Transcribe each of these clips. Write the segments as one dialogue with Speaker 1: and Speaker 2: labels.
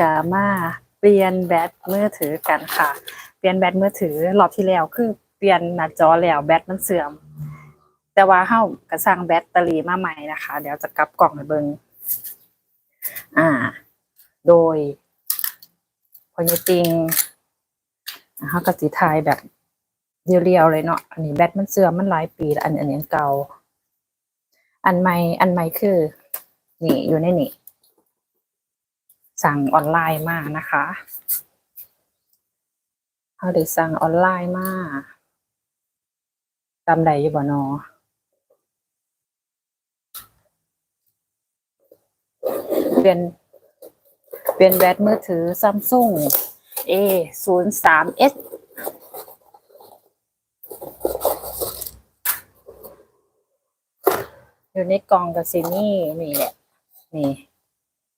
Speaker 1: กามาเปลี่ยนแบตมือถือกันค่ะ เปลี่ยนแบตมือถือรอบที่แล้วคือเปลี่ยนหน้าจอแล้วแบตมันเสื่อม แต่ว่าเฮาก็สั่งแบตเตอรี่มาใหม่นะคะ เดี๋ยวจะกลับกล่องให้เบิงอ่า โดยพอยติงอ่าเฮาก็สิทยแบบเรียวๆเลยเนาะอันนี้แบตมันเสื่อมมันหลายปีแล้วอันอันนี้เก่า อันใหม่อันใหม่คือ นี่อยู่ในนี่ สั่งออนไลน์มานะคะเขาได้สั่งออนไลน์มาจำได้อยู่บ่นอเปลี่ยนเปลี่ยนแบตมือถือซัมซุง A ศูนย์สาม S อยู่ในกล่องกับซีนี่นี่แหละ นี่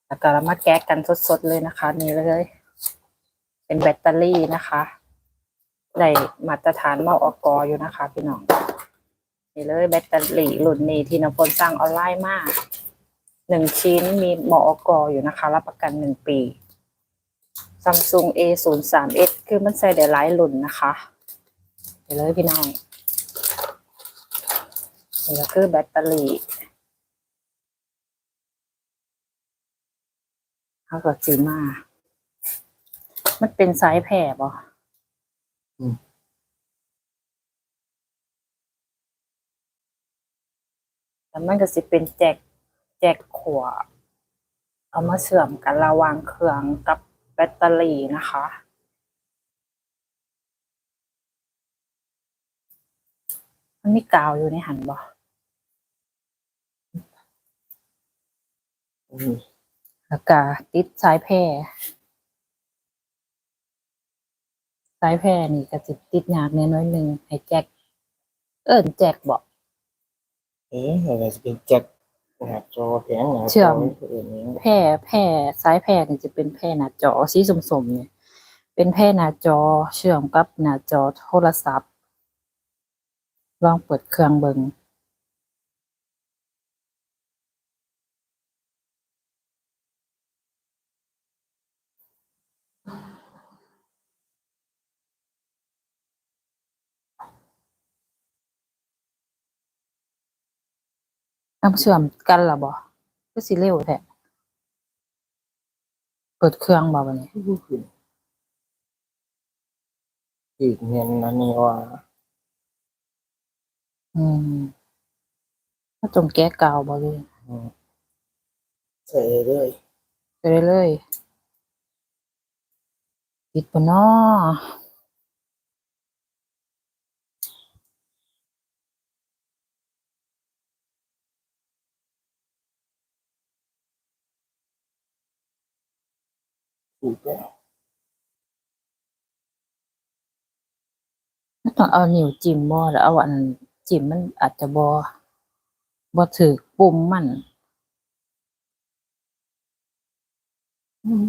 Speaker 1: แล้วก็เรามาแก๊กกันสดๆเลยนะคะ นี่เลย เป็นแบตเตอรี่นะคะได้มาตรฐานมออกอยู่นะคะ พี่น้องนี่เลยแบตเตอรี่รุ่นนี้ที่นพลสั่งออนไลน์มากหนึ่งชิ้นมีมออกอยู่นะคะ รับประกันหนึ่งปี Samsung A 0 3 S คือมันใส่ได้หลายรุ่นนะคะนี่เลยพี่น้องนี่ก็คือแบตเตอรี่ เขาก็จีมา มันเป็นสายแผ่บ่
Speaker 2: อืม
Speaker 1: แล้วมันก็สิเป็นแจกแจกขวเอามาเสื่อมกันระหวางเครื่องกับแบตเตอรี่นะคะมันมีกาวอยู่ในหันบ่
Speaker 2: อืม
Speaker 1: แล้วก็ติดสายแพร่สายแพร่นี่ก็จะติดยากแน่น้อยหนึ่งให้แจ็คเอิ้นแจ็คบอก
Speaker 2: เอ๊ะอะไรจะเป็นแจ็คหน้าจอแผงหน้า
Speaker 1: เชื่
Speaker 2: จ
Speaker 1: อ
Speaker 2: อ
Speaker 1: ม
Speaker 2: ตัวอื่นนี้
Speaker 1: แพร่แพร่สายแพร่นี่จะเป็นแพร่หน้าจอสีสมๆเนี่ยเป็นแพร่หน้าจอเชื่อมกับหน้าจอโทรศัพท์ ลองเปิดเครื่องเบิง น้ำเชื่อมกันล่ะบ่ก็สิเร็วแท้เปิดเครื่องบ่บัดนี้
Speaker 2: อีกเงินนันนี่ว่า
Speaker 1: อืมถ้าตรงแก้กาวบ่เลย
Speaker 2: อืมใส่เลย
Speaker 1: ไปเรื่อยๆปิดปะน้อ
Speaker 2: ถู กแล้ว
Speaker 1: ต้องเอานิ้วจิ้มบ่แล้วเอาอันนั้นจิ้มมันอาจจะบ่บ่ถือปุ่มมันอืม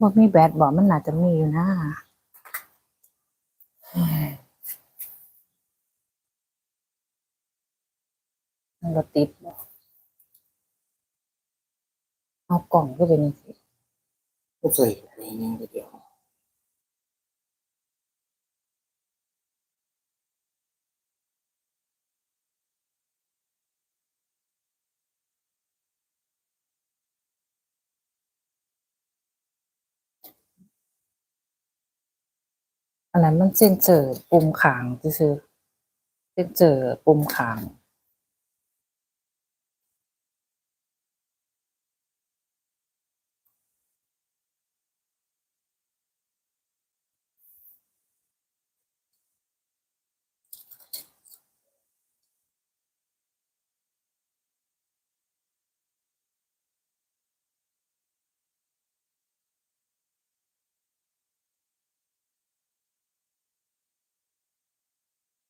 Speaker 1: บ่มีแบตบ่มันน่าจะมีอยู่นะเฮ้ยมันก็ติดบ่ เอากล่องก็เป็นจังซี่
Speaker 2: ก็ใส่เข้าไปนี่ก็เดียว
Speaker 1: อันนั้นมันเซ็นเซอร์ปุ่มค้างซื่อๆเซ็นเซอร์ปุ่มค้าง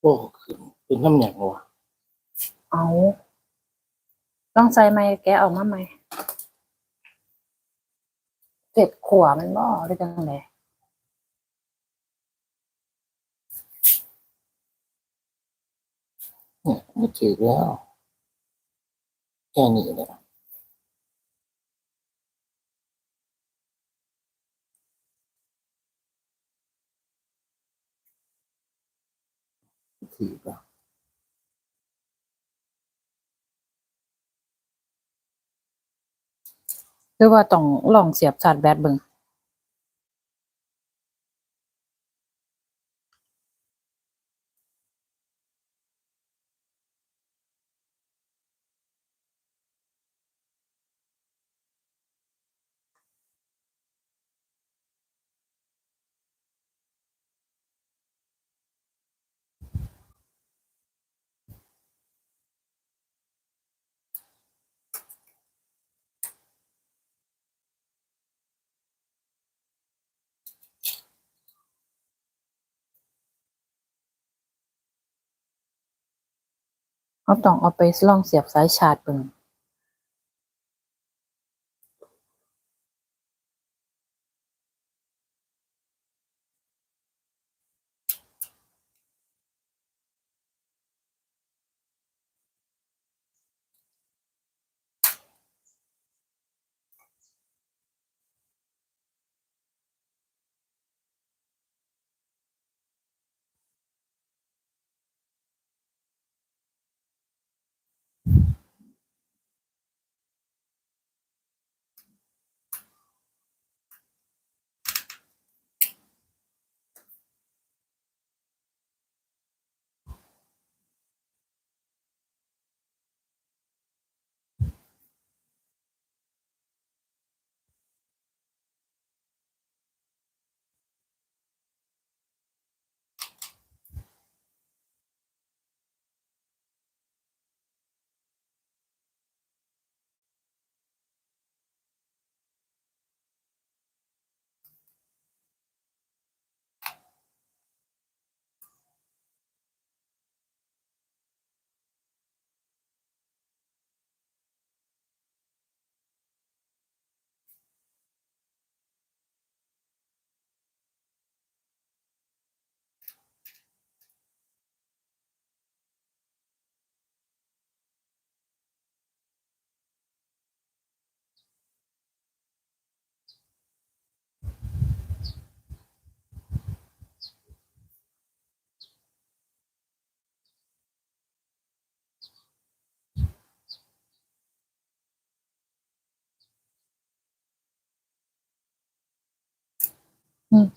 Speaker 2: โอ้ขึ้นเป็นน้ำหนักว่ะ
Speaker 1: เอาต้องใส่ไหมแกะออกมาไหมเผ็ดขวมันบ่หรือจังได
Speaker 2: เนี่ยไม่ถือแล้วแค่นี้เนี่ย ถือป่ะ
Speaker 1: หรือว่าต้องลองเสียบชาร์จแบตเบิ่ง เราต้องเอาไปลองเสียบสายชาร์จเบิ่ง Mm.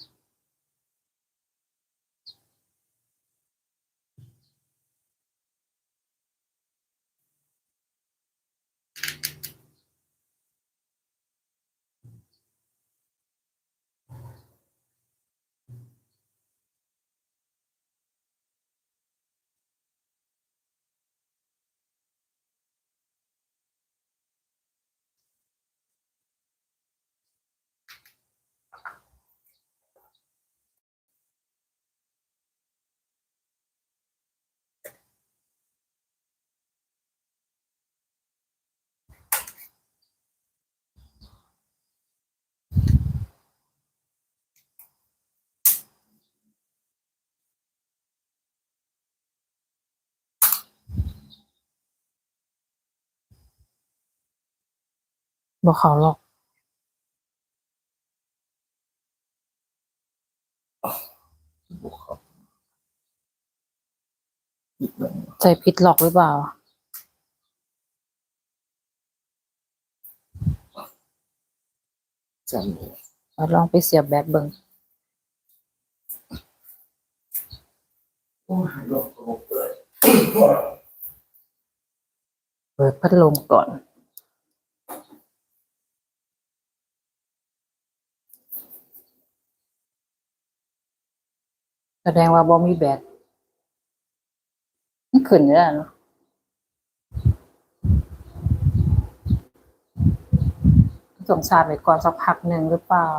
Speaker 1: บ่เขาหรอก
Speaker 2: บุกเขาอีกแบบ
Speaker 1: ใจผิดหลอกหรือเปล่า
Speaker 2: จำเลย
Speaker 1: เอาลองไปเสียบแบตเบิ่ง
Speaker 2: โอ้ยหลอกโลกเลย
Speaker 1: เปิดพัดลมก่อน แสดงว่าบ่มีแบตมันขึ้นอยู่แล้วเนาะต้องชารไว้ก่อนสักพักหนึ่งหรือเปล่า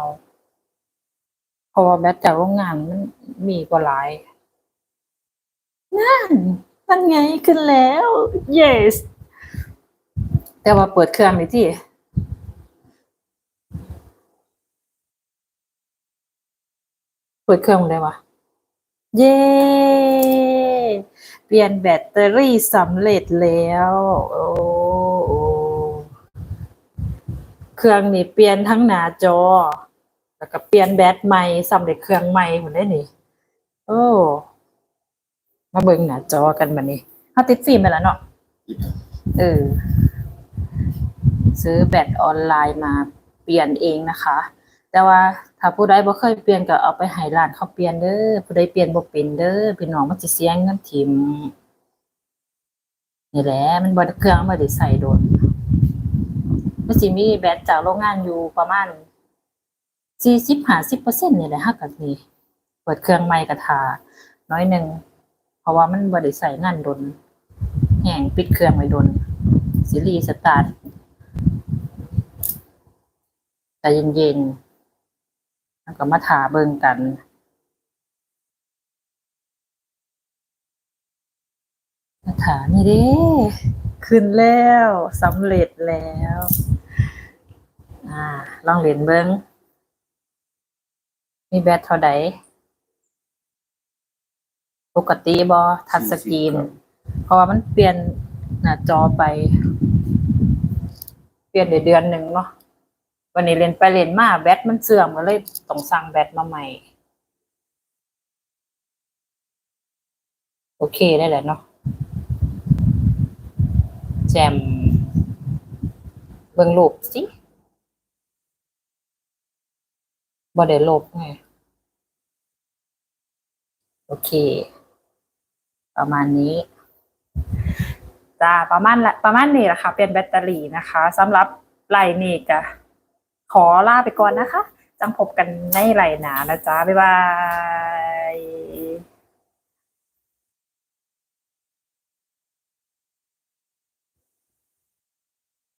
Speaker 1: เพราะว่าแบตจากโรงงานมันมีกว่าหลาย นั่นนั่นไงขึ้นแล้ว yes แต่ว่าเปิดเครื่องนี่ที่เปิดเครื่องเลยวะ เย้ เปลี่ยนแบตเตอรี่สำเร็จแล้วโอ้โอ้เครื่องนี่เปลี่ยนทั้งหน้าจอ แล้วก็เปลี่ยนแบตใหม่สำเร็จเครื่องใหม่หมดได้นี่ โอ้ มาเบิ่งหน้าจอกันบัดนี้เฮาติดฟิล์มไปแล้วเนาะ เออ ซื้อแบตออนไลน์มาเปลี่ยนเองนะคะ แต่ว่า ถ้าผู้ใดบ่เคยเปลี่ยนก็เอาไปให้ร้านเขาเปลี่ยนเด้อผู้ใดเปลี่ยนบ่เป็นเด้อพี่น้องมันสิเสียเงินทิมนี่แหละมันบ่ได้เครื่องบ่ได้ใส่โดนมันสิมีแบตจากโรงงานอยู่ประมาณ40-50%นี่แหละฮักกับนี่เปิดเครื่องใหม่ก็ทาน้อยหนึงเพราะว่ามันบ่ได้ใส่งานโดนแห้งปิดเครื่องไว้โดนสิรีสตาร์ทแต่เย็นๆ แล้วก็มาถาเบิ่งกันมาถานี่เด้ขึ้นแล้วสำเร็จแล้ว อ่า ลองเล่นเบิ่งมีแบตเท่าใดปกติบอทัชสกรีน เพราะว่ามันเปลี่ยนหน้าจอไป เปลี่ยนในเดือนหนึ่งเนาะ วันนี้เล่นไปเล่นมาแบตมันเสื่อมก็เลยต้องสั่งแบตมาใหม่ โอเคได้แหละเนาะแจมเบิ่งรูปสิบ่ได้ลบไงโอเค ประมาณนี้จ้าประมาณละประมาณนี้แหละค่ะ เป็นแบตเตอรี่นะคะสำหรับไลน์นี้ก็ ขอลาไปก่อนนะคะ จังพบกันในไลน์หนานะจ๊ะบ๊ายบาย